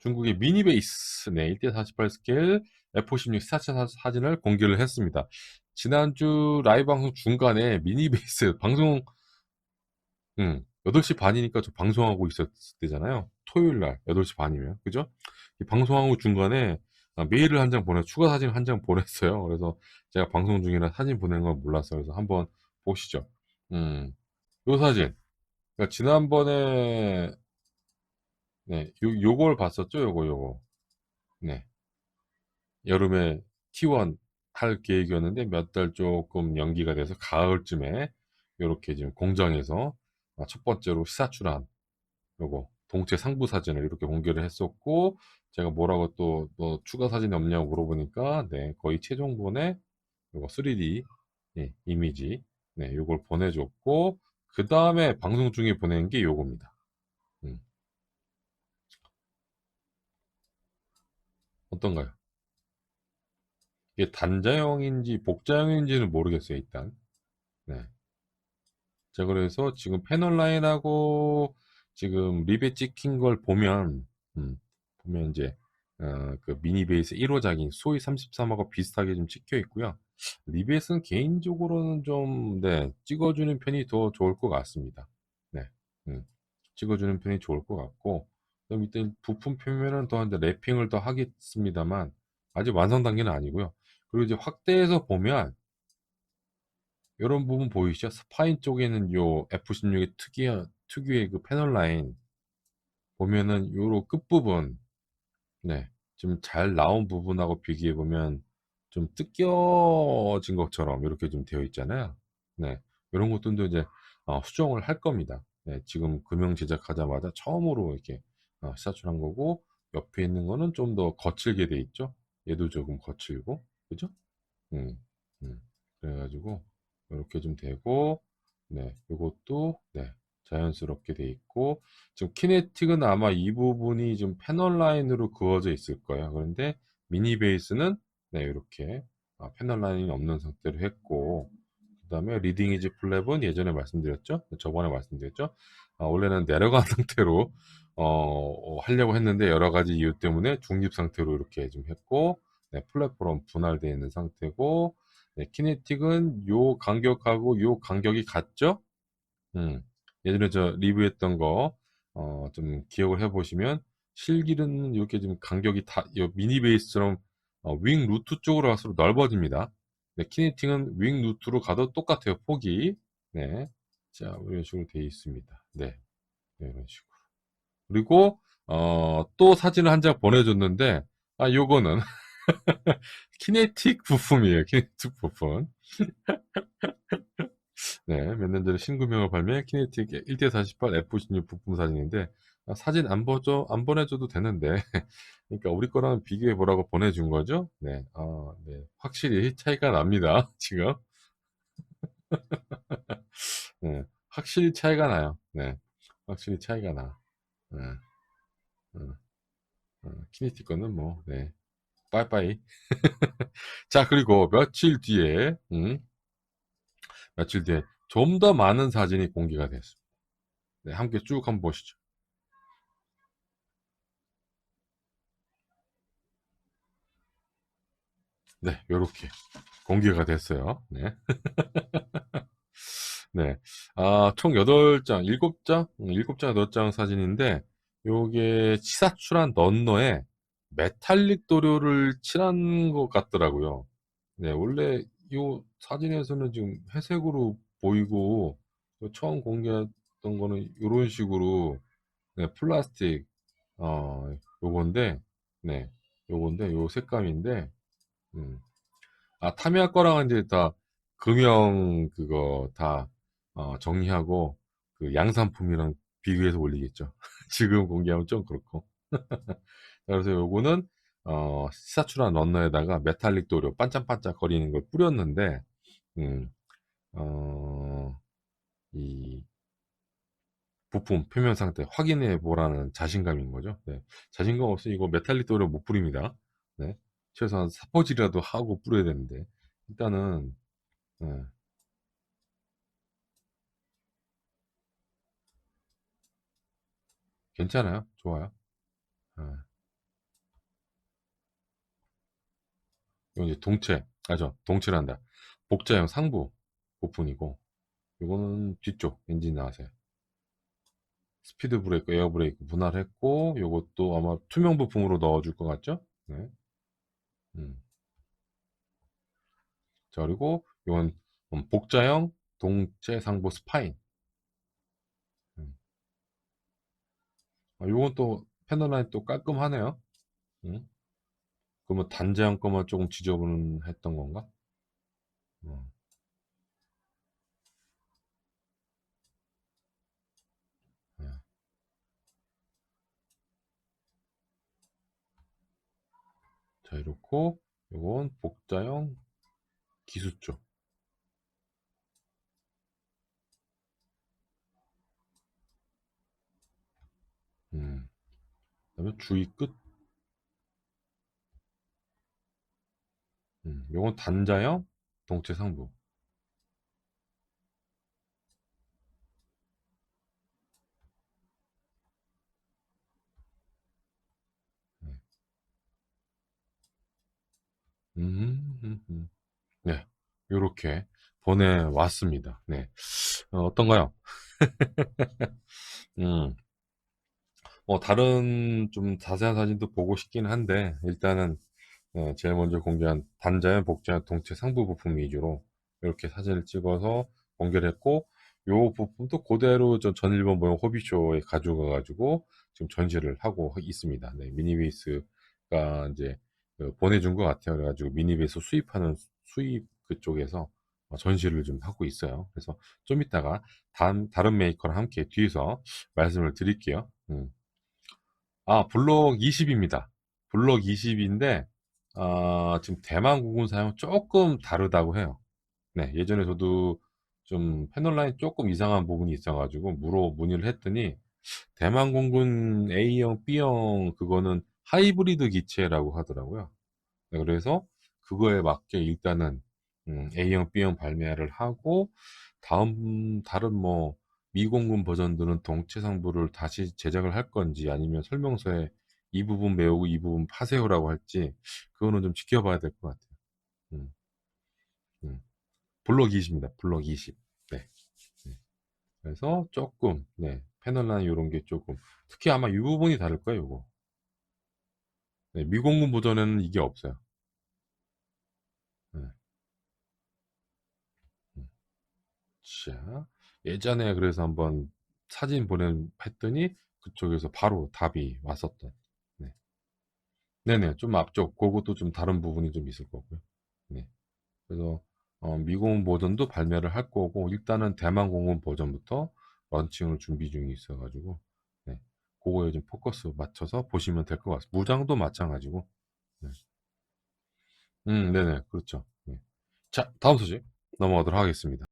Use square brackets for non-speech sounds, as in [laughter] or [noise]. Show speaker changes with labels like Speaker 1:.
Speaker 1: 중국의 미니베이스 네, 1대48 스케일 F56 스타차 사진을 공개를 했습니다. 지난주 라이브 방송 중간에 미니베이스 [laughs] 방송 음, 8시 반이니까 저 방송하고 있었을 때잖아요. 토요일 날 8시 반이면 그죠? 이 방송하고 중간에 아, 메일을 한 장 보내 추가 사진 한 장 보냈어요. 그래서 제가 방송 중이라 사진 보낸 걸 몰랐어요. 그래서 한번 보시죠. 음, 요 사진. 그러니까 지난번에 네, 요, 요걸 봤었죠? 요거, 요거. 네. 여름에 T1 할 계획이었는데 몇 달 조금 연기가 돼서 가을쯤에 이렇게 지금 공장에서 아, 첫 번째로 시사출한 요거 동체 상부 사진을 이렇게 공개를 했었고 제가 뭐라고 또, 또 추가 사진이 없냐고 물어보니까 네 거의 최종본에 요거 3D 예, 이미지 네 요걸 보내줬고 그 다음에 방송 중에 보낸 게 요겁니다. 어떤가요? 이게 단자형인지 복자형인지는 모르겠어요 일단. 네. 자 그래서 지금 패널 라인하고 지금 립에 찍힌 걸 보면 음, 보면 이제 어, 그 미니 베이스 1호작인 소위 33하고 비슷하게 좀 찍혀 있고요. 립에서는 개인적으로는 좀 네, 찍어주는 편이 더 좋을 것 같습니다. 네, 음, 찍어주는 편이 좋을 것 같고 그럼 이때 부품 표면은 더 이제 랩핑을 더 하겠습니다만 아직 완성 단계는 아니고요. 그리고 이제 확대해서 보면 이런 부분 보이시죠? 스파인 쪽에는 요 F16의 특이한 특유의 그 패널 라인 보면은 요로 끝부분 네, 좀 잘 나온 부분하고 비교해 보면 좀 뜯겨진 것처럼 이렇게 좀 되어 있잖아요. 네, 이런 것들도 이제 어, 수정을 할 겁니다. 네, 지금 금형 제작하자마자 처음으로 이렇게 어, 시사출한 거고 옆에 있는 거는 좀 더 거칠게 돼 있죠. 얘도 조금 거칠고, 그죠? 음, 음. 그래가지고 이렇게 좀 되고, 네, 요것도 네, 자연스럽게 돼 있고, 지금 키네틱은 아마 이 부분이 좀 패널 라인으로 그어져 있을 거예요. 그런데 미니 베이스는 네, 이렇게 아, 패널 라인이 없는 상태로 했고, 그 다음에 리딩 이지 플랩은 예전에 말씀드렸죠? 저번에 말씀드렸죠? 아, 원래는 내려간 [laughs] 상태로 어, 어, 하려고 했는데 여러 가지 이유 때문에 중립 상태로 이렇게 좀 했고, 네, 플랫폼 분할되어 있는 상태고, 네, 키네틱은 요 간격하고 요 간격이 같죠? 음, 예전에 저 리뷰했던 거, 어, 좀 기억을 해보시면, 실기는 이렇게 좀 간격이 다, 요 미니 베이스처럼 어, 윙 루트 쪽으로 갈수록 넓어집니다. 네, 키네틱은 윙 루트로 가도 똑같아요, 폭이. 네. 자, 이런 식으로 되어 있습니다. 네. 네, 이런 식으로. 그리고, 어, 또 사진을 한 장 보내줬는데, 아, 요거는, [laughs] 키네틱 부품이에요. 키네틱 부품. [laughs] 네, 몇 년 전에 신구명을 발매한 키네틱 1대48 F16 부품 사진인데, 아, 사진 안 보죠, 안 보내줘도 되는데, [laughs] 그러니까 우리 거랑 비교해 보라고 보내준 거죠. 네, 아, 네, 확실히 차이가 납니다. 지금, 네, 확실히 차이가 나요. 네, 확실히 차이가 나. 네, 어, 어, 키네틱 거는 뭐, 네, 빠이빠이. [laughs] 자, 그리고 며칠 뒤에, 음, 며칠 뒤에 좀 더 많은 사진이 공개가 됐습니다. 네, 함께 쭉 한번 보시죠. 네, 요렇게 공개가 됐어요. 네. [laughs] 네. 아, 총 8장, 7장? 7장, 8장 사진인데, 요게 치사출한 넌너에 메탈릭 도료를 칠한 것 같더라고요. 네, 원래 요 사진에서는 지금 회색으로 보이고, 요 처음 공개했던 거는 요런 식으로, 네, 플라스틱, 어, 요건데, 네, 요건데, 요 색감인데, 음. 아, 타미야 거랑은 이제 다 금형 그거 다 어, 정리하고 그 양산품이랑 비교해서 올리겠죠. [laughs] 지금 공개하면 좀 그렇고. [laughs] 그래서 요거는 어, 시사출한 런너에다가 메탈릭 도료 반짝반짝 거리는 걸 뿌렸는데 음, 어, 이 부품 표면 상태 확인해 보라는 자신감인 거죠. 네. 자신감 없이 이거 메탈릭 도료 못 뿌립니다. 네. 최소한 사포질이라도 하고 뿌려야 되는데 일단은 네. 괜찮아요. 좋아요. 예. 이건 이제 동체, 아죠? 동체란다. 복자형 상부 부분이고, 이거는 뒤쪽 엔진 나와서요. 스피드 브레이크, 에어 브레이크 분할했고, 이것도 아마 투명 부품으로 넣어줄 것 같죠? 네. 음. 자, 그리고 이건 복자형 동체 상부 스파인. 요건 또 패널라인 또 깔끔하네요. 음. 그러면 단자형 거만 조금 지저분했던 건가? 음. 네. 자, 이렇고 요건 복자형 기수 쪽. 그다음에 주의 끝. 음. 요건 단자형 동체 상부. 네. 음, 음, 음. 네. 요렇게 보내왔습니다. 네. 어, 어떤가요? [laughs] 음. 뭐 다른 좀 자세한 사진도 보고 싶긴 한데 일단은 어, 제일 먼저 공개한 단자연, 복자연, 동체 상부 부품 위주로 이렇게 사진을 찍어서 공개를 했고 요 부품도 그대로 저 전일본 모형 호비쇼에 가져가 가지고 지금 전시를 하고 있습니다. 네, 미니베이스가 이제 그 보내준 것 같아요. 그래가지고 미니베이스 수입하는 수입 그쪽에서 어, 전시를 좀 하고 있어요. 그래서 좀 이따가 다른, 다른 메이커랑 함께 뒤에서 말씀을 드릴게요. 음. 아, 블록 20입니다. 블록 20인데, 아, 지금 대만 공군 사용 조금 다르다고 해요. 네, 예전에 저도 좀 패널라인 조금 이상한 부분이 있어가지고 물어 문의를 했더니 대만 공군 A형, B형 그거는 하이브리드 기체라고 하더라고요. 네, 그래서 그거에 맞게 일단은 음, A형, B형 발매를 하고 다음 다른 뭐 미공군 버전들은 동체 상부를 다시 제작을 할 건지 아니면 설명서에 이 부분 외우고 이 부분 파세요라고 할지 그거는 좀 지켜봐야 될 것 같아요. 음, 음. 블록 20입니다. 블록 20. 네. 네. 그래서 조금 네, 패널 라인 이런 게 조금 특히 아마 이 부분이 다를 거예요. 이거. 네, 미공군 버전에는 이게 없어요. 네. 음. 자, 예전에 그래서 한번 사진 보낸 했더니 그쪽에서 바로 답이 왔었던. 네. 네네, 좀 앞쪽, 그것도 좀 다른 부분이 좀 있을 거고요. 네. 그래서 어, 미공 버전도 발매를 할 거고 일단은 대만 공군 버전부터 런칭을 준비 중에 있어가지고 네. 그거에 좀 포커스 맞춰서 보시면 될 것 같습니다. 무장도 마찬가지고. 네. 음, 네네, 그렇죠. 네. 자, 다음 소식 넘어가도록 하겠습니다.